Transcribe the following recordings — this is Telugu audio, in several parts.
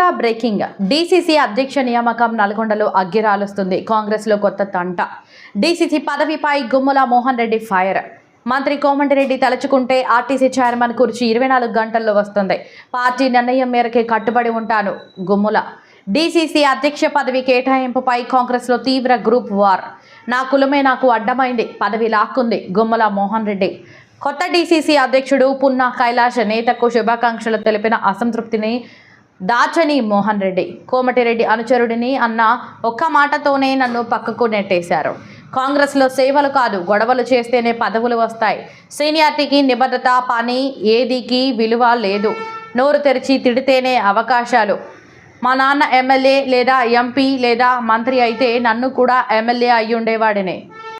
నల్గొండ బ్రేకింగ్. డీసీసీ అధ్యక్ష నియామకం నల్గొండలో అగ్గిరాలుస్తుంది. కాంగ్రెస్లో కొత్త తంట. డీసీసీ పదవిపై గుమ్మల మోహన్ రెడ్డి ఫైర్. మంత్రి కోమటిరెడ్డి తలుచుకుంటే ఆర్టీసీ చైర్మన్ కుర్చీ ఇరవై నాలుగు గంటల్లో వస్తుంది. పార్టీ నిర్ణయం మేరకే కట్టుబడి ఉంటాను. గుమ్ముల. డీసీసీ అధ్యక్ష పదవి కేటాయింపుపై కాంగ్రెస్లో తీవ్ర గ్రూప్ వార్. నా కులమే నాకు అడ్డమైంది. పదవి లాక్కుంది గుమ్మల మోహన్ రెడ్డి. కొత్త డీసీసీ అధ్యక్షుడు పున్నా కైలాష్ నేతకు శుభాకాంక్షలు తెలిపిన అసంతృప్తిని దాచని మోహన్ రెడ్డి. కోమటిరెడ్డి అనుచరుడిని అన్న ఒక్క మాటతోనే నన్ను పక్కకు నెట్టేశారు. కాంగ్రెస్లో సేవలు కాదు గొడవలు చేస్తేనే పదవులు వస్తాయి. సీనియారిటీకి నిబద్ధత పని ఏదికి విలువ లేదు. నోరు తెరిచి తిడితేనే అవకాశాలు. మా నాన్న ఎమ్మెల్యే లేదా ఎంపీ లేదా మంత్రి అయితే నన్ను కూడా ఎమ్మెల్యే అయి ఉండేవాడినే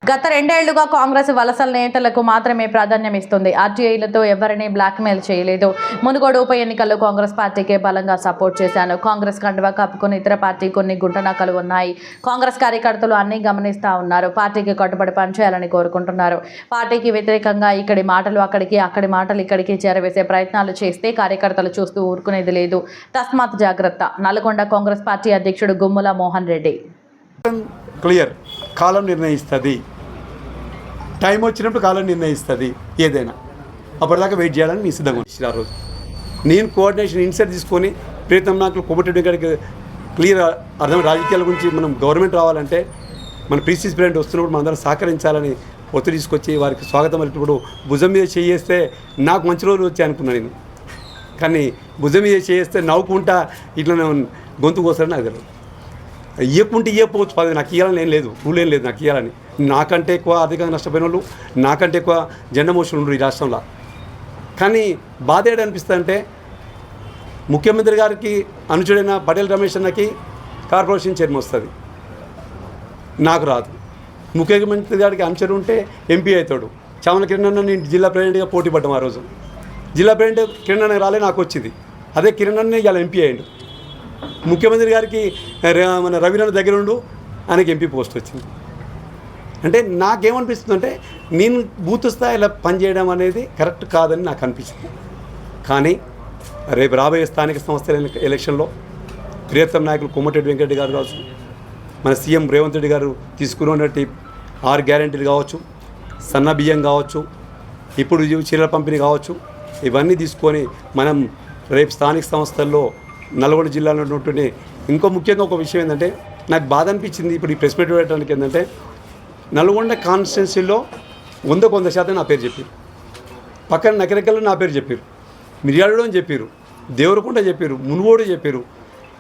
గత రెండేళ్ళుగా కాంగ్రెస్ వలసల నేతలకు మాత్రమే ప్రాధాన్యం ఇస్తుంది. ఆర్టీఐలతో ఎవరిని బ్లాక్మెయిల్ చేయలేదు. మునుగోడు ఉప ఎన్నికల్లో కాంగ్రెస్ పార్టీకే బలంగా సపోర్ట్ చేశాను. కాంగ్రెస్ కండువా కప్పుకుని ఇతర పార్టీ కొన్ని గుంటనకలు ఉన్నాయి. కాంగ్రెస్ కార్యకర్తలు అన్నీ గమనిస్తా ఉన్నారు. పార్టీకి కట్టుబడి పనిచేయాలని కోరుకుంటున్నారు. పార్టీకి వ్యతిరేకంగా ఇక్కడి మాటలు అక్కడికి అక్కడి మాటలు ఇక్కడికి చేరవేసే ప్రయత్నాలు చేస్తే కార్యకర్తలు చూస్తూ ఊరుకునేది లేదు. తస్మాత్ జాగ్రత్త. నల్గొండ కాంగ్రెస్ పార్టీ అధ్యక్షుడు గుమ్ముల మోహన్ రెడ్డి. క్లియర్. కాలం నిర్ణయిస్తుంది. టైం వచ్చినప్పుడు కాలం నిర్ణయిస్తుంది ఏదైనా. అప్పటిదాకా వెయిట్ చేయాలని మీ సిద్ధంగా వచ్చి ఆ రోజు. నేను కోఆర్డినేషన్ ఇన్సెట్ తీసుకొని ప్రీతం నాకు కోమటి గారికి క్లియర్ అర్థం రాజకీయాల గురించి మనం గవర్నమెంట్ రావాలంటే మన ప్రీసీస్ బ్రాండ్ వస్తున్నప్పుడు మనందరం సహకరించాలని ఒత్తిడి తీసుకొచ్చి వారికి స్వాగతం పలికినప్పుడు భుజం మీద చేయేస్తే నాకు మంచి రోజులు వచ్చాయి అనుకున్నాను నేను. కానీ భుజం మీద చేస్తే నవ్వుకుంటా ఇట్లా నేను గొంతు కోసారని నాకు తెలియదు. ఇవ్వకుంటే ఇవ్వకపోవచ్చు పది నాకు ఇవ్వాలని ఏం లేదు. రూల్ ఏం లేదు నాకు ఇవ్వాలని నాకంటే ఎక్కువ ఆర్థికంగా నష్టపోయిన వాళ్ళు నాకంటే ఎక్కువ జెండా మోషన్ ఉండరు ఈ రాష్ట్రంలో. కానీ బాధ ఏడు అనిపిస్తుంది అంటే ముఖ్యమంత్రి గారికి అనుచుడైన పటేల్ రమేష్ అన్నకి కార్పొరేషన్ చైర్మన్ వస్తుంది. నాకు రాదు. ముఖ్యమంత్రి గారికి అనుచరు ఉంటే ఎంపీ అవుతాడు. చామల కిరణ్ నేను జిల్లా ప్రెసిడెంట్గా పోటీ పడ్డాం ఆ రోజు. జిల్లా ప్రెసిడెంట్ కిరణ్ రాలే నాకు వచ్చింది. అదే కిరణ్ అన్న ఇవాళ ఎంపీ అయ్యిండు. ముఖ్యమంత్రి గారికి మన రవీనాథ్ దగ్గర ఉండు ఆయనకి ఎంపీ పోస్ట్ వచ్చింది. అంటే నాకేమనిపిస్తుంది అంటే నేను బూత్ స్థాయిలో పనిచేయడం అనేది కరెక్ట్ కాదని నాకు అనిపించింది కానీ రేపు రాబోయే స్థానిక సంస్థల ఎలక్షన్లో ప్రియతమ నాయకులు కొమ్మటిరెడ్డి వెంకరెడ్డి గారు కావచ్చు మన సీఎం రేవంత్ రెడ్డి గారు తీసుకున్నటువంటి ఆరు గ్యారెంటీలు కావచ్చు సన్న బియ్యం కావచ్చు ఇప్పుడు చీరల పంపిణీ కావచ్చు ఇవన్నీ తీసుకొని మనం రేపు స్థానిక సంస్థల్లో నల్గొండ జిల్లాలో ఉన్నటువంటి ఇంకో ముఖ్యంగా ఒక విషయం ఏంటంటే నాకు బాధ అనిపించింది ఇప్పుడు ఈ ప్రెస్ మీట్ పెట్టడానికి ఏంటంటే నల్గొండ కాన్స్టిట్యున్సీలో వందకు వంద శాతం నా పేరు చెప్పారు. పక్కన నకరికల్లో నా పేరు చెప్పారు. మిర్యాడలో అని చెప్పారు. దేవరకుంట చెప్పారు. మునుగోడు చెప్పారు.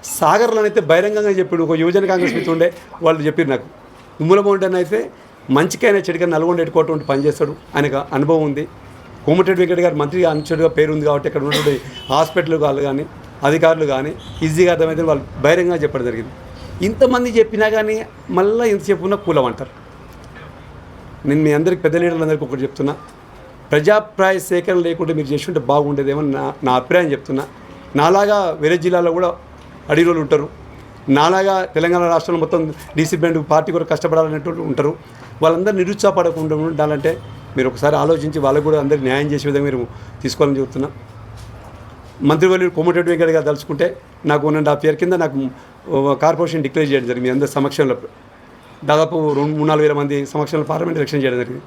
సాగర్లో అయితే బహిరంగంగా చెప్పాడు. ఒక యువజన కాంగ్రెస్ మీద ఉండే వాళ్ళు చెప్పారు నాకు. ఉమ్మలమౌంటన్ అయితే మంచికైనా చెడుకైనా నల్గొండ ఎట్టుకోవటం పనిచేస్తాడు ఆయనకు అనుభవం ఉంది. కోమటిరెడ్డి వెంకట గారు మంత్రి అనుచరుగా పేరు ఉంది కాబట్టి అక్కడ ఉన్నటువంటి హాస్పిటల్ వాళ్ళు కానీ అధికారులు కానీ ఈజీగా అర్థమైతే వాళ్ళు బహిరంగంగా చెప్పడం జరిగింది. ఇంతమంది చెప్పినా కానీ మళ్ళీ ఇంత చెప్పున్న కూలం అంటారు. నేను మీ అందరికి పెద్ద లీడర్లందరికీ ఒకటి చెప్తున్నా. ప్రజాప్రాయ సేకరణ లేకుండా మీరు చేస్తుంటే బాగుండేదేమో నా నా అభిప్రాయం చెప్తున్నా. నాలాగా వేరే జిల్లాలో కూడా అడిగిరోలు ఉంటారు. నాలాగా తెలంగాణ రాష్ట్రంలో మొత్తం డీసీ బ్యాండ్ పార్టీ కూడా కష్టపడాలనేటువంటి ఉంటారు. వాళ్ళందరూ నిరుత్సాహపడకుండా ఉండాలంటే మీరు ఒకసారి ఆలోచించి వాళ్ళకు కూడా అందరికీ న్యాయం చేసే విధంగా మీరు తీసుకోవాలని చెబుతున్నా. మంత్రివర్యులు కోమటిరెడ్డి వెంకట గారు తలుచుకుంటే నాకు వన్ అండ్ హాఫ్ ఇయర్ కింద నాకు uh, కార్పొరేషన్ డిక్లేర్ చేయడం జరిగింది. మీ అందరి సమక్షంలో దాదాపు రెండు మూడు నాలుగు వేల మంది సమక్షంలో పార్లమెంట్ ఎలక్షన్ చేయడం జరిగింది.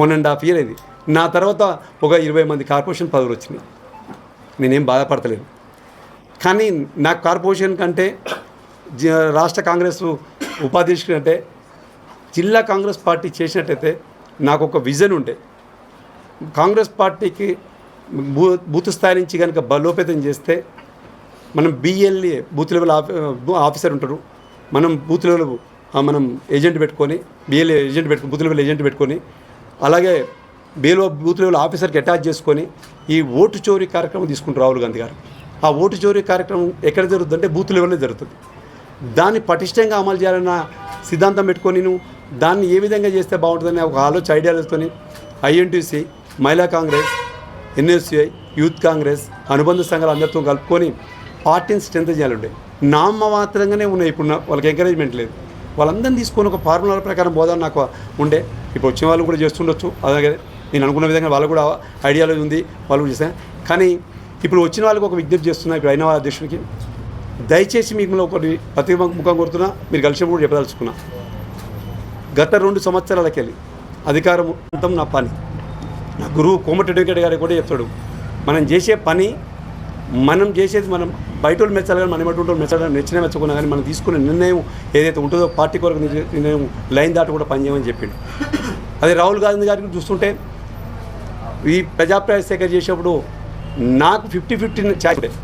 వన్ అండ్ హాఫ్ ఇయర్ ఇది. నా తర్వాత ఒక ఇరవై మంది కార్పొరేషన్ పదవులు వచ్చినాయి. నేనేం బాధపడతలేదు కానీ నాకు కార్పొరేషన్ కంటే రాష్ట్ర కాంగ్రెస్ ఉపాధ్యక్షుడు అంటే జిల్లా కాంగ్రెస్ పార్టీ చేసినట్టయితే నాకు ఒక విజన్ ఉండే. కాంగ్రెస్ పార్టీకి బూ బూత్ స్థాయి నుంచి కనుక బలోపేతం చేస్తే మనం బిఎల్ఏ బూత్ లెవెల్ ఆఫీ ఆఫీసర్ ఉంటారు. మనం బూత్ లెవెల్ మనం ఏజెంట్ పెట్టుకొని బిఎల్ఏ ఏజెంట్ పెట్టుకొని బూత్ లెవెల్ ఏజెంట్ పెట్టుకొని అలాగే బిఎల్ఓ బూత్ లెవెల్ ఆఫీసర్కి అటాచ్ చేసుకొని ఈ ఓటు చోరీ కార్యక్రమం తీసుకుంటారు రాహుల్ గాంధీ గారు. ఆ ఓటు చోరీ కార్యక్రమం ఎక్కడ జరుగుతుందంటే బూత్ లెవెల్లో జరుగుతుంది. దాన్ని పటిష్టంగా అమలు చేయాలన్న సిద్ధాంతం పెట్టుకొని దాన్ని ఏ విధంగా చేస్తే బాగుంటుందని ఒక ఆలోచన ఐడియాలతోని ఐఎన్టీసీ మహిళా కాంగ్రెస్ ఎన్ఎస్యుఐ యూత్ కాంగ్రెస్ అనుబంధ సంఘాలు అందరితో కలుపుకొని పార్టీని స్ట్రెంత్ చేయాలంటే నామ మాత్రంగానే ఉన్నాయి. ఇప్పుడు వాళ్ళకి ఎంకరేజ్మెంట్ లేదు. వాళ్ళందరినీ తీసుకొని ఒక ఫార్ములా ప్రకారం పోదాం నాకు ఉండే. ఇప్పుడు వచ్చిన వాళ్ళు కూడా చేస్తుండొచ్చు. అలాగే నేను అనుకున్న విధంగా వాళ్ళకు కూడా ఐడియాలజీ ఉంది. వాళ్ళు కూడా చేశాను కానీ ఇప్పుడు వచ్చిన వాళ్ళకి ఒక విజ్ఞప్తి చేస్తున్నా. ఇప్పుడు అయిన వాళ్ళ అధ్యక్షుడికి దయచేసి మీకు ఒకటి ప్రతి ముఖం కొడుతున్నా మీరు కలిసినప్పుడు కూడా చెప్పదలుచుకున్నా. గత రెండు సంవత్సరాలకెళ్ళి అధికారం అంతం నా పని. నా గురువు కోమటి వెంకట గారు కూడా చెప్తాడు. మనం చేసే పని మనం చేసేది మనం బయట వాళ్ళు మెచ్చాలి కానీ మనం ఎటువంటి మెచ్చాలని నచ్చిన మెచ్చకున్నా కానీ మనం తీసుకునే నిర్ణయం ఏదైతే ఉంటుందో పార్టీ కొరకు నిర్ణయం లైన్ దాటి కూడా పనిచేయమని చెప్పిండు. అదే రాహుల్ గాంధీ గారికి చూస్తుంటే ఈ ప్రజాప్రాయ సేకరణ చేసేప్పుడు నాకు ఫిఫ్టీ ఫిఫ్టీ ఛాన్స్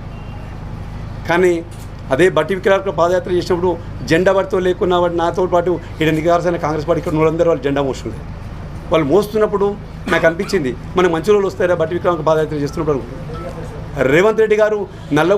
కానీ అదే బట్టి విక్రాలకు పాదయాత్ర చేసినప్పుడు జెండా పడితో లేకున్నా వాడు నాతో పాటు ఇక్కడ నిగారసైన కాంగ్రెస్ పార్టీ ఇక్కడ వాళ్ళందరూ వాళ్ళు జెండా మోసుకుంటారు వాళ్ళు మోస్తున్నప్పుడు నాకు అనిపించింది మన మంచి రోజులు వస్తారా బట్టి విక్రాంత పాదయాత్ర చేస్తున్నప్పుడు రేవంత్ రెడ్డి గారు నల్ల